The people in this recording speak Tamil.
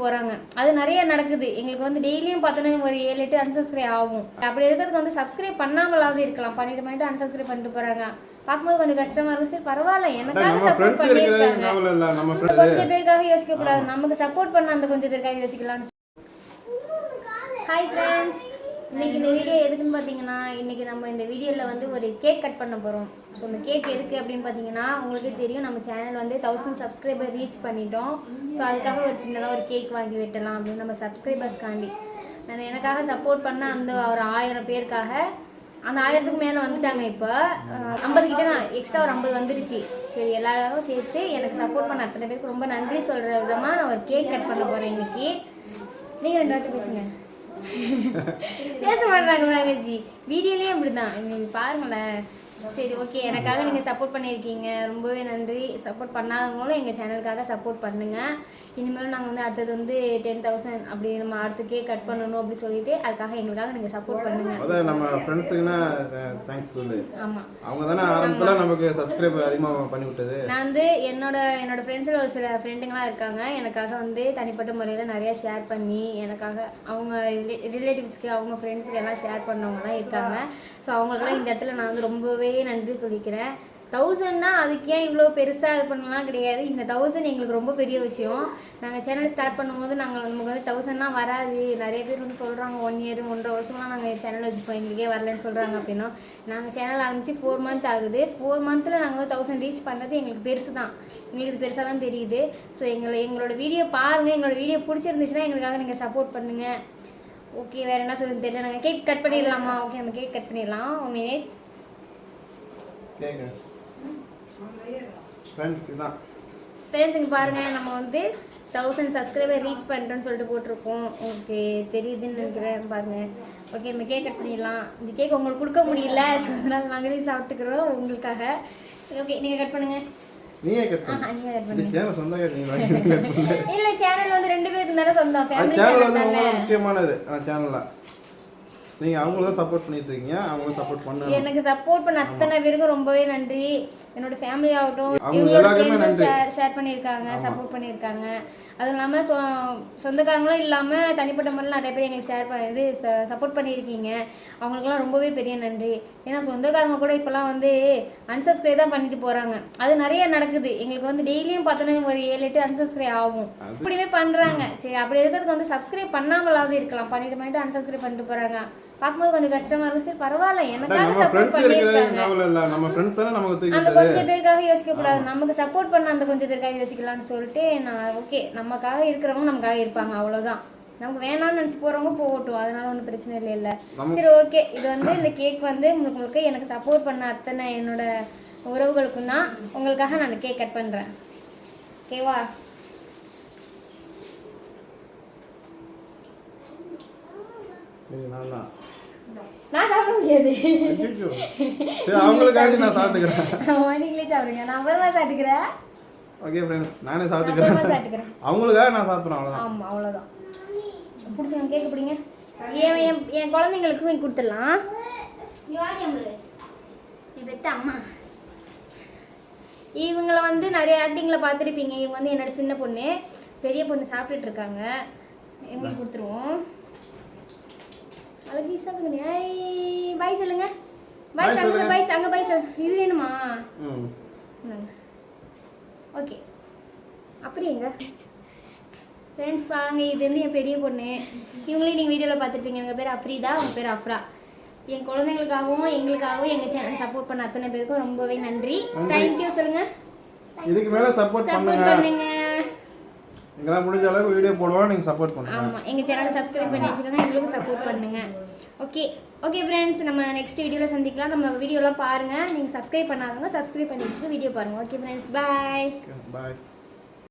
போறாங்க. அது நிறைய நடக்குது. எங்களுக்கு வந்து டெய்லியும் பார்த்தோன்னா ஒரு ஏழு எட்டு அன்சப்ஸ்கிரைப் ஆகும். அப்படி இருக்கிறதுக்கு வந்து சப்ஸ்கிரைப் பண்ணாமலாவது இருக்கலாம். பண்ணிட்டு பண்ணிட்டு அன்சப்ஸ்கிரைப் பண்ணிட்டு போறாங்க. பார்க்கும்போது கொஞ்சம் கஷ்டமா இருக்கு. சரி பரவாயில்ல. எனக்காக சப்போர்ட் பண்ணியிருக்காங்க. கொஞ்சம் பேருக்காக யோசிக்க கூடாது நமக்கு சப்போர்ட் பண்ண அந்த கொஞ்சம் பேருக்காக யோசிக்கலாம்னு ஹாய் ஃப்ரெண்ட்ஸ் இன்னைக்கு இந்த வீடியோ எதுக்குன்னு பார்த்தீங்கன்னா இன்னைக்கு நம்ம இந்த வீடியோவில் வந்து ஒரு கேக் கட் பண்ண போகிறோம் ஸோ இந்த கேக் எதுக்கு அப்படின்னு பார்த்தீங்கன்னா உங்களுக்கே தெரியும் நம்ம சேனல் வந்து தௌசண்ட் சப்ஸ்கிரைபர் ரீச் பண்ணிட்டோம். ஸோ அதுக்காக ஒரு சின்னதாக ஒரு கேக் வாங்கி வெட்டலாம் அப்படின்னு நம்ம சப்ஸ்கிரைபர்ஸ்க்காண்டி நான் எனக்காக சப்போர்ட் பண்ண அந்த ஒரு ஆயிரம் பேருக்காக அந்த ஆயிரத்துக்கு மேலே வந்துட்டாங்க இப்போ. ஐம்பது கிட்ட நான் எக்ஸ்ட்ரா ஒரு ஐம்பது வந்துருச்சு. சரி எல்லாரும் சேர்த்து எனக்கு சப்போர்ட் பண்ண அத்தனை பேருக்கு ரொம்ப நன்றி சொல்கிற விதமாக நான் ஒரு கேக் கட் பண்ண போகிறேன் இன்னைக்கு. நீங்கள் ரெண்டு வாட்டி பேசுங்க. பேச மாட்டாங்க மேகஜி. வீடியோலேயும் அப்படிதான். பாருங்களேன். சரி ஓகே எனக்காக நீங்கள் சப்போர்ட் பண்ணியிருக்கீங்க. ரொம்பவே நன்றி. சப்போர்ட் பண்ணாதவங்களும் எங்கள் சேனலுக்காக சப்போர்ட் பண்ணுங்கள் இனிமேலும் நாங்கள் வந்து அடுத்தது வந்து டென் தௌசண்ட் அப்படி நம்ம அடுத்துக்கே கட் பண்ணணும் அப்படி சொல்லிட்டு அதுக்காக எங்களுக்காக நீங்கள் சப்போர்ட் பண்ணுங்கள் அதான் நம்ம ஃப்ரெண்ட்ஸுக்குன்னா தேங்க்ஸ் சொல்லு. ஆமாம் அவங்க தானே ஆரம்பத்தில் நமக்கு சப்ஸ்கிரைப் அதிகமாக பண்ணி விட்டது நான் வந்து என்னோட என்னோட ஃப்ரெண்ட்ஸில் ஒரு சில ஃப்ரெண்டுங்களாம் இருக்காங்க. எனக்காக வந்து தனிப்பட்ட முறையில் நிறைய ஷேர் பண்ணி எனக்காக அவங்க ரிலேட்டிவ்ஸ்க்கு அவங்க ஃப்ரெண்ட்ஸ்க்கு எல்லாம் ஷேர் பண்ணவங்கலாம் இருக்காங்க. ஸோ அவங்களுக்குலாம் இந்த இடத்துல நான் வந்து ரொம்பவே நன்றி சொல்லிக்கிறேன். தௌசண்ட்னா அதுக்கு ஏன் இவ்வளோ பெருசாக இது பண்ணலாம் கிடையாது. இந்த தௌசண்ட் எங்களுக்கு ரொம்ப பெரிய விஷயம். நாங்கள் சேனல் ஸ்டார்ட் பண்ணும்போது நாங்கள் நமக்கு வந்து தௌசண்ட்லாம் வராது. நிறைய பேர் வந்து சொல்கிறாங்க ஒன் இயர் ஒன்றரை வருஷம்லாம் நாங்கள் சேனல் வச்சுப்போம் எங்களுக்கே வரலன்னு சொல்கிறாங்க அப்படின்னா. நாங்கள் சேனல் ஆரம்பித்து ஃபோர் மந்த் ஆகுது. ஃபோர் மந்த்தில் நாங்கள் வந்து தௌசண்ட் ரீச் பண்ணுறது எங்களுக்கு பெருசு தான் எங்களுக்கு இது பெருசாக தான் தெரியுது. ஸோ எங்களை எங்களோட வீடியோ பாருங்கள் எங்களோட வீடியோ பிடிச்சிருந்துச்சுன்னா எங்களுக்காக நீங்கள் சப்போர்ட் பண்ணுங்கள் ஓகே வேறு என்ன சொல்லுறது தெரியல. நாங்கள் கேக் கட் பண்ணிடலாமா? ஓகே நம்ம கேக் கட் பண்ணிடலாம். ஒன் மினிட் கேங்க. ஃப்ரெண்ட்ஸ் இதுதான் ஃப்ரெண்ட்ஸ் இங்கே பாருங்கள் நம்ம வந்து தௌசண்ட் சப்ஸ்கிரைபர் ரீச் பண்ணிட்டோன்னு சொல்லிட்டு போட்டிருக்கோம். ஓகே தெரியுதுன்னு நினைக்கிறேன் பாருங்கள் ஓகே நம்ம கேக் கட் பண்ணிடலாம். இந்த கேக் உங்களுக்கு கொடுக்க முடியல ஸோ அதனால் நாங்களே சாப்பிட்டுக்கிறோம் உங்களுக்காக. ஓகே நீங்கள் கட் பண்ணுங்கள் நீயே கட் இல்லை சேனல் வந்து ரெண்டு பேருக்கு தானே சொந்தம். ஃபேமிலி சேனல் தானே. முக்கியமானது. சேனலில் நீங்கள் அவங்களும் சப்போர்ட் பண்ணிட்டு இருக்கீங்க அவங்களும் சப்போர்ட் பண்ணணும். எனக்கு சப்போர்ட் பண்ண அத்தனை பேருக்கும் ரொம்பவே நன்றி. என்னோட ஃபேமிலி ஆகட்டும் இவங்களோட நன்றி. ஷேர் ஷேர் பண்ணியிருக்காங்க சப்போர்ட் பண்ணியிருக்காங்க. அதுவும் இல்லாமல் சொ சொந்தக்காரங்களும் இல்லாமல் தனிப்பட்ட முறையில் நிறைய பேர் எங்களுக்கு ஷேர் பண்ணி இது சப்போர்ட் பண்ணியிருக்கீங்க. அவங்களுக்குலாம் ரொம்பவே பெரிய நன்றி. ஏன்னா சொந்தக்காரங்க கூட இப்போலாம் வந்து unsubscribe தான் பண்ணிட்டு போகிறாங்க அது நிறைய நடக்குது. எங்களுக்கு வந்து டெய்லியும் பார்த்தோன்னா ஒரு ஏழு எட்டு unsubscribe ஆகும். அப்படியுமே பண்ணுறாங்க சரி அப்படி இருக்கிறதுக்கு வந்து சப்ஸ்கிரைப் பண்ணாமலாவது இருக்கலாம். பண்ணிட்டு பண்ணிட்டு unsubscribe பண்ணிட்டு போகிறாங்க பார்க்கும்போது கொஞ்சம் கஷ்டமா இருக்கு. சரி பரவாயில்ல. எனக்காக நம்ம சப்போர்ட் நம்ம தூக்கி அந்த கொஞ்சம் பேருக்காக யோசிக்க கூடாது. நமக்கு சப்போர்ட் பண்ண அந்த கொஞ்சம் பேருக்காக யோசிக்கலாம்னு சொல்லிட்டு நான் ஓகே நமக்காக இருக்கிறவங்க நமக்காக இருப்பாங்க அவ்வளவுதான். நமக்கு வேணாம்னு நினச்சி போகிறவங்க போகட்டும் அதனால ஒன்றும் பிரச்சனை இல்லை இல்லை. சரி ஓகே இது வந்து இந்த கேக் வந்து உங்களுக்கு எனக்கு சப்போர்ட் பண்ண அத்தனை என்னோட உறவுகளுக்கும் தான். உங்களுக்காக நான் அந்த கேக் கட் பண்ணுறேன் ஓகேவா நான் சாப்பிட முடியாது. நான் சாப்பிட்டுக்கிறேன். நீங்களே சாப்பிடுங்க. நான் அப்புறமா சாப்பிட்டுக்கிறேன். ஓகே ஃப்ரெண்ட்ஸ் நானே சாப்பிட்டுக்கிறேன். அவங்களுக்காக நான் சாப்பிட்றேன் அவ்வளோதான் ஆமாம் அவ்வளோதான் பிடிச்சவங்க கேட்க பிடிங்க என் என் என் குழந்தைங்களுக்கும் கொடுத்துடலாம். அம்மு. இது பெத்த அம்மா. இவங்கள வந்து நிறைய ஆக்டிங்கில் பார்த்துருப்பீங்க. இவங்க வந்து என்னோட சின்ன பொண்ணு. பெரிய பொண்ணு சாப்பிட்டுட்டு இருக்காங்க. இவங்களுக்கு கொடுத்துருவோம். அழகி சாப்பிடுங்க. பாய் சொல்லுங்க. பாய் அங்கே. பாய் அங்கே பாய் சொல். இது வேணுமா? ஓகே. அப்படியேங்க ஃப்ரெண்ட்ஸ் பாருங்க இது வந்து என் பெரிய பொண்ணு. இவங்களையும் நீங்கள் வீடியோவில் பார்த்துருப்பீங்க. எங்கள் பேர் அஃப்ரீதா அவங்க பேர் அஃப்ரா என் குழந்தைங்களுக்காகவும் எங்களுக்காகவும் எங்கள் சேனல் சப்போர்ட் பண்ண அத்தனை பேருக்கும் ரொம்பவே நன்றி. தேங்க்யூ சொல்லுங்க. இதுக்கு மேலே சப்போர்ட் சப்போர்ட் பண்ணுங்க. எங்களால் முடிஞ்ச அளவுக்கு வீடியோ போடுவோம் நீங்கள் சப்போர்ட் பண்ணுங்க. ஆமாம் எங்கள் சேனலை சப்ஸ்கிரைப் பண்ணி வச்சுக்கோங்க எங்களுக்கும் சப்போர்ட் பண்ணுங்க. ஓகே ஓகே ஃப்ரெண்ட்ஸ் நம்ம நெக்ஸ்ட் வீடியோவில் சந்திக்கலாம். நம்ம வீடியோலாம் பாருங்கள் நீங்கள் சப்ஸ்கிரைப் பண்ணாதவங்க சப்ஸ்கிரைப் பண்ணி வச்சுட்டு வீடியோ பாருங்கள் ஓகே ஃப்ரெண்ட்ஸ் பாய் பாய்